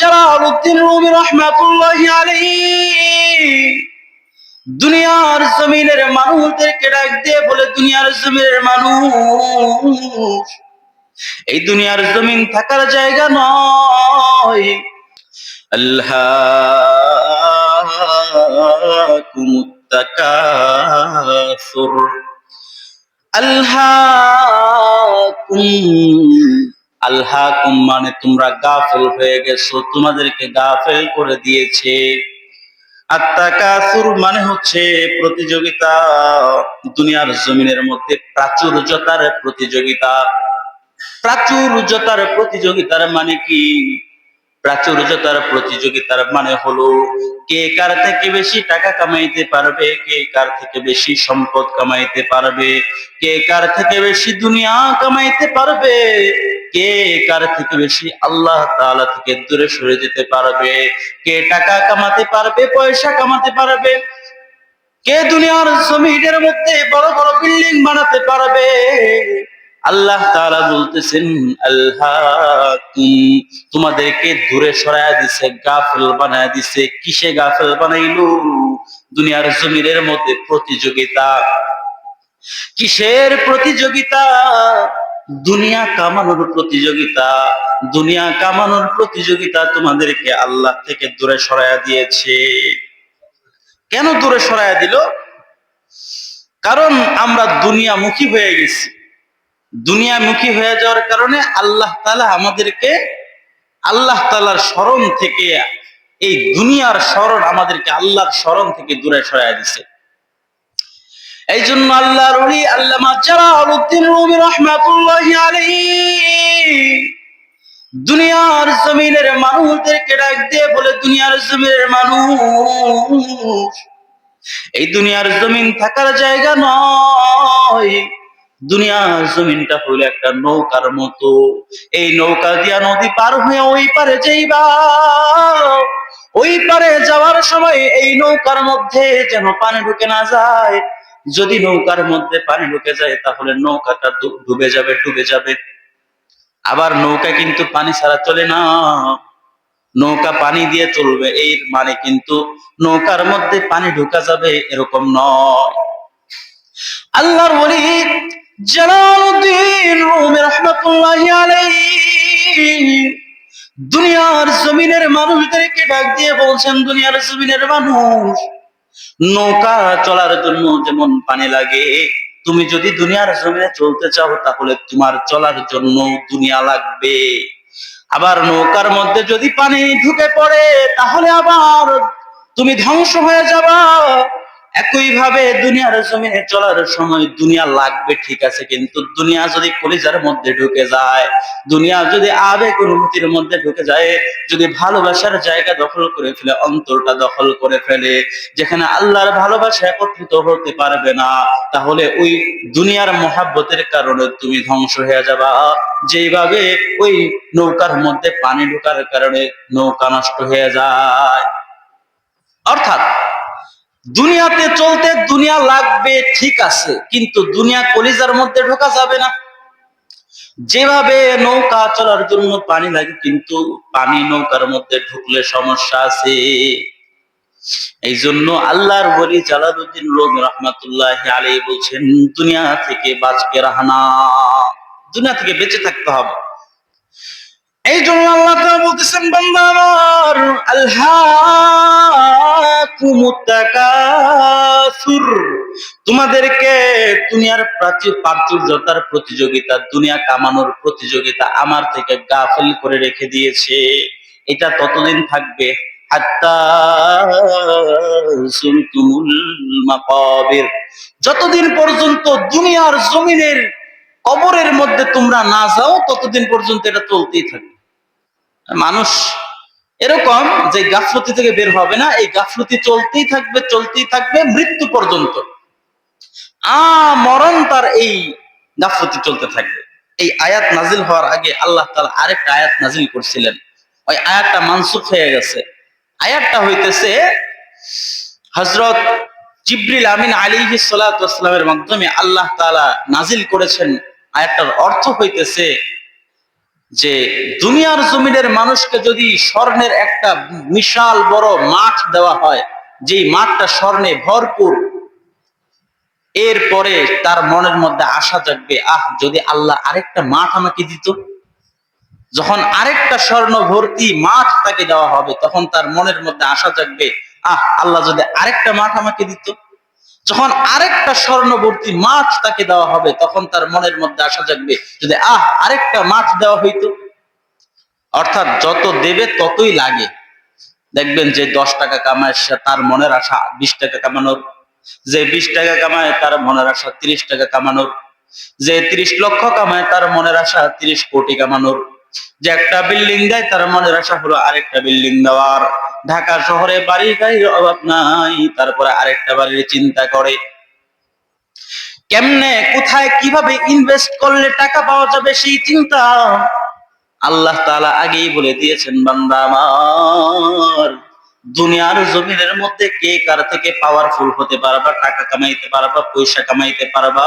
Jalaluddin Rumi রহমাতুল্লাহি আলাইহি। দুনিয়ার জমিনের মানুষদেরকে ডাক দিয়ে বলে, দুনিয়ার জমিনের মানুষ, এই দুনিয়ার জমিন থাকার জায়গা নয়। আল্লাহ আল্লাহ আল্লাহ মানে তোমরা গাফেল হয়ে গেছো, তোমাদেরকে গাফেল করে দিয়েছে। আত্মাকাসুর মানে হচ্ছে প্রতিযোগিতা। দুনিয়ার জমিনের মধ্যে প্রাচুর্যতার প্রতিযোগিতা। প্রাচুর্যতার প্রতিযোগিতার মানে কি? প্রাচুর্যতার প্রতিযোগিতার মানে হলো, কে কার থেকে বেশি টাকা কামাইতে পারবে, কে কার থেকে বেশি সম্পদ কামাইতে পারবে, কে কার থেকে বেশি দুনিয়া কামাইতে পারবে, কে কার থেকে বেশি আল্লাহ তাআলা থেকে দূরে সরে যেতে পারবে, কে টাকা কামাতে পারবে, পয়সা কামাতে পারবে, কে দুনিয়ার জমিনের মধ্যে বড় বড় বিল্ডিং বানাতে পারবে। আল্লাহ তাআলা বলতেছেন আল্লাহ তোমাদেরকে দূরে সরায়া দিছে, গাফেল বানায়া দিছে। কিসে গাফেল বানাইলো? দুনিয়ার জমিনের মধ্যে প্রতিযোগিতা। কিসের প্রতিযোগিতা? দুনিয়া কামানোর প্রতিযোগিতা। দুনিয়া কামানোর প্রতিযোগিতা তোমাদেরকে আল্লাহ থেকে দূরে সরায়া দিয়েছে। কেন দূরে সরায়া দিল? কারণ আমরা দুনিয়ামুখী হয়ে গেছি। দুনিয়ামুখী হয়ে যাওয়ার কারণে আল্লাহ তালা আমাদেরকে, আল্লাহ তালার স্মরণ থেকে এই দুনিয়ার স্মরণ আমাদেরকে আল্লাহর স্মরণ থেকে দূরে সরাই দিছে। এই জন্য রুমি রহমাতুল্লাহি আলাইহি দুনিয়ার জমিনের মানুষদেরকে ডাক দিয়ে বলে, দুনিয়ার জমিনের মানুষ, এই দুনিয়ার জমিন থাকার জায়গা নয়। দুনিয়ার জমিনটা হলো একটা নৌকার মতো। এই নৌকা দিয়া নদী পার হয়ে ওই পারে যাইবা। ওই পারে যাওয়ার সময় এই নৌকার মধ্যে যেন পানি ঢুকে না যায়। যদি নৌকার মধ্যে পানি ঢুকে যায়, তাহলে নৌকাটা ডুবে যাবে ডুবে যাবে। আবার নৌকা কিন্তু পানি ছাড়া চলে না। নৌকা পানি দিয়ে চলবে, এই মানে কিন্তু নৌকার মধ্যে পানি ঢুকা যাবে এরকম নয়। আল্লাহর ওলি জালালউদ্দিন রুমি রহমাতুল্লাহি আলাইহি। দুনিয়ার জমিনের মানুষদেরকে ডাক দিয়ে বলছেন, দুনিয়ার জমিনের মানুষ, নৌকা চলার জন্য যেমন পানি লাগে, তুমি যদি দুনিয়ার জমিনে চলতে চাও, তাহলে তোমার চলার জন্য দুনিয়া লাগবে। আবার নৌকার মধ্যে যদি পানি ঢুকে পড়ে, তাহলে আবার তুমি ধ্বংস হয়ে যাবা। একই ভাবে দুনিয়ার জমিনে চলার সময় দুনিয়া লাগবে ঠিক আছে, কিন্তু দুনিয়া যদি কলিজার মধ্যে ঢুকে যায়, দুনিয়া যদি আবেগ অনুভূতির মধ্যে ঢুকে যায়, যদি ভালোবাসার জায়গা দখল করে ফেলে, অন্তরটা দখল করে ফেলে, যেখানে আল্লাহর ভালোবাসা একত্রিত হতে পারবে না, তাহলে ওই দুনিয়ার মহাব্বতের কারণে তুমি ধ্বংস হয়ে যাবা। যেভাবে ওই নৌকার মধ্যে পানি ঢোকার কারণে নৌকা নষ্ট হয়ে যায়। অর্থাৎ দুনিয়াতে চলতে দুনিয়া লাগবে, ঠিক আছে, কিন্তু দুনিয়া কলিজার মধ্যে ঢোকা যাবে না। যেভাবে নৌকা চলার জন্য পানি লাগে, কিন্তু পানি নৌকার মধ্যে ঢুকলে সমস্যা আছে। এই জন্য আল্লাহর বলি জালালউদ্দিন রোম রহমাতুল্লাহ আলী বলছেন, দুনিয়া থেকে বাঁচকে রাহানা, দুনিয়া থেকে বেঁচে থাকতে হবে। এই জন্য আল্লাহ তাআলা বলতেছেন, বান্দা আমার আল্লাহ তোমাদেরকে দুনিয়ার প্রাচীর প্রাচুর্যতার প্রতিযোগিতা, দুনিয়া কামানোর প্রতিযোগিতা আমার থেকে গাফিল করে রেখে দিয়েছে। এটা ততদিন থাকবে। যতদিন পর্যন্ত দুনিয়ার জমিনের কবরের মধ্যে তোমরা না যাও, ততদিন পর্যন্ত এটা চলতেই থাকবে। মানুষ এরকম যে গাফলতি থেকে বের হবে না, এই গাফলতি চলতেই থাকবে চলতেই থাকবে মৃত্যু পর্যন্ত। মরণ তার এই গাফলতি চলতে থাকবে। এই আয়াত নাজিল হওয়ার আগে আল্লাহ তাআলা আরেকটা আয়াত নাজিল করছিলেন। ওই আয়াতটা মানসুখ হয়ে গেছে। আয়াতটা হইতেছে হজরত জিবরিল আমিন আলী সালাতু ওয়াসসালামের মাধ্যমে আল্লাহ তাআলা নাজিল করেছেন। আয়াতটার অর্থ হইতেছে যে দুনিয়ার জমিনের মানুষকে যদি স্বর্ণের একটা বিশাল বড় মাঠ দেওয়া হয়, যেই মাঠটা স্বর্ণে ভরপুর, এরপরে তার মনের মধ্যে আশা জাগবে, আহ, যদি আল্লাহ আরেকটা মাঠ আমাকে দিত? যখন আরেকটা স্বর্ণ ভর্তি মাঠ তাকে দেওয়া হবে, তখন তার মনের মধ্যে আশা জাগবে, আহ, আল্লাহ যদি আরেকটা মাঠ আমাকে দিত? যখন আরেকটা স্বর্ণবর্তী মাছ তাকে দেওয়া হবে, তখন তার মনের মধ্যে আশা জাগবে যদি, আহ, আরেকটা মাছ দেওয়া হইতো। অর্থাৎ যত দেবে ততই লাগে। দেখবেন যে দশ টাকা কামায় সে তার মনের আশা বিশ টাকা কামানোর। যে বিশ টাকা কামায় তার মনের আশা তিরিশ টাকা কামানোর। যে তিরিশ লক্ষ কামায় তার মনের আশা তিরিশ কোটি কামানোর। যে একটা বিল্ডিং দেয় তার মনের আশা হলো আরেকটা বিল্ডিং দেওয়ার। ঢাকা শহরে বাড়ি গাড়ির অভাব নাই, তারপরে আরেকটা বাড়ির চিন্তা করে। কেমনে, কোথায়, কীভাবে ইনভেস্ট করলে টাকা পাওয়া যাবে সেই চিন্তা? আল্লাহ তাআলা আগেই বলে দিয়েছেন, বান্দা আমার, দুনিয়ার জমিনের মধ্যে কে কার থেকে পাওয়ারফুল হতে পারবা, টাকা কামাইতে পারবা, পয়সা কামাইতে পারবা?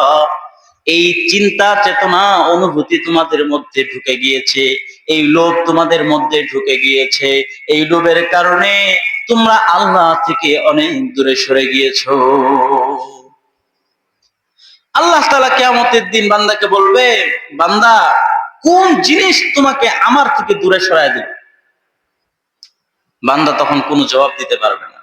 এই চিন্তা চেতনা অনুভূতি তোমাদের মধ্যে ঢুকে গিয়েছে, এই লোভ তোমাদের মধ্যে ঢুকে গিয়েছে, এই লোভের কারণে তোমরা আল্লাহ থেকে অনেক দূরে সরে গিয়েছো। আল্লাহ তাআলা কিয়ামতের দিন বান্দাকে বলবে, বান্দা, কোন জিনিস তোমাকে আমার থেকে দূরে সরায় দিবে? বান্দা তখন কোনো জবাব দিতে পারবে না।